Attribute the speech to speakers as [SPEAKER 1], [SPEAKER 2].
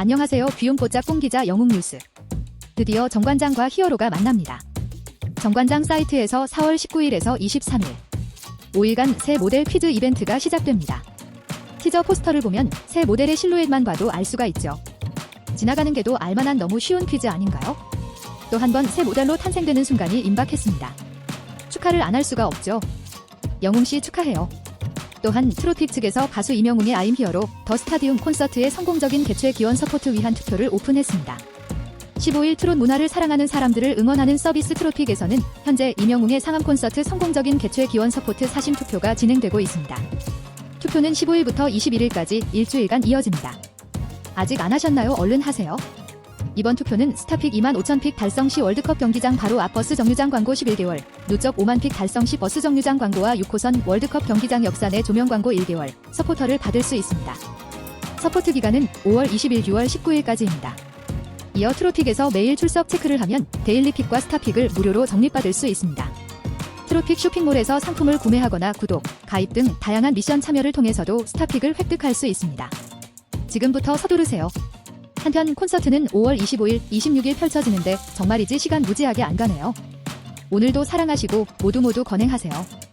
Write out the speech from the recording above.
[SPEAKER 1] 안녕하세요. 귀염뽀짝 꽁기자 영웅뉴스. 드디어 정관장과 히어로가 만납니다. 정관장 사이트에서 4월 19일에서 23일 5일간 새 모델 퀴즈 이벤트가 시작됩니다. 티저 포스터를 보면 새 모델의 실루엣만 봐도 알 수가 있죠. 지나가는 게도 알만한 너무 쉬운 퀴즈 아닌가요? 또 한 번 새 모델로 탄생되는 순간이 임박했습니다. 축하를 안 할 수가 없죠. 영웅 씨 축하해요. 또한 트로픽 측에서 가수 이명웅의 아임 히어로 더 스타디움 콘서트의 성공적인 개최 기원 서포트 위한 투표를 오픈했습니다. 15일 트롯 문화를 사랑하는 사람들을 응원하는 서비스 트로픽에서는 현재 이명웅의 상암 콘서트 성공적인 개최 기원 서포트 사심 투표가 진행되고 있습니다. 투표는 15일부터 21일까지 일주일간 이어집니다. 아직 안 하셨나요? 얼른 하세요. 이번 투표는 스타픽 2만 5천 픽 달성 시 월드컵 경기장 바로 앞 버스 정류장 광고 11개월, 누적 5만 픽 달성 시 버스 정류장 광고와 6호선 월드컵 경기장 역사 내 조명 광고 1개월, 서포터를 받을 수 있습니다. 서포트 기간은 5월 20일, 6월 19일까지입니다. 이어 트로픽에서 매일 출석 체크를 하면 데일리 픽과 스타픽을 무료로 적립받을 수 있습니다. 트로픽 쇼핑몰에서 상품을 구매하거나 구독, 가입 등 다양한 미션 참여를 통해서도 스타픽을 획득할 수 있습니다. 지금부터 서두르세요. 한편 콘서트는 5월 25일, 26일 펼쳐지는데 정말이지 시간 무지하게 안 가네요. 오늘도 사랑하시고 모두 모두 건행하세요.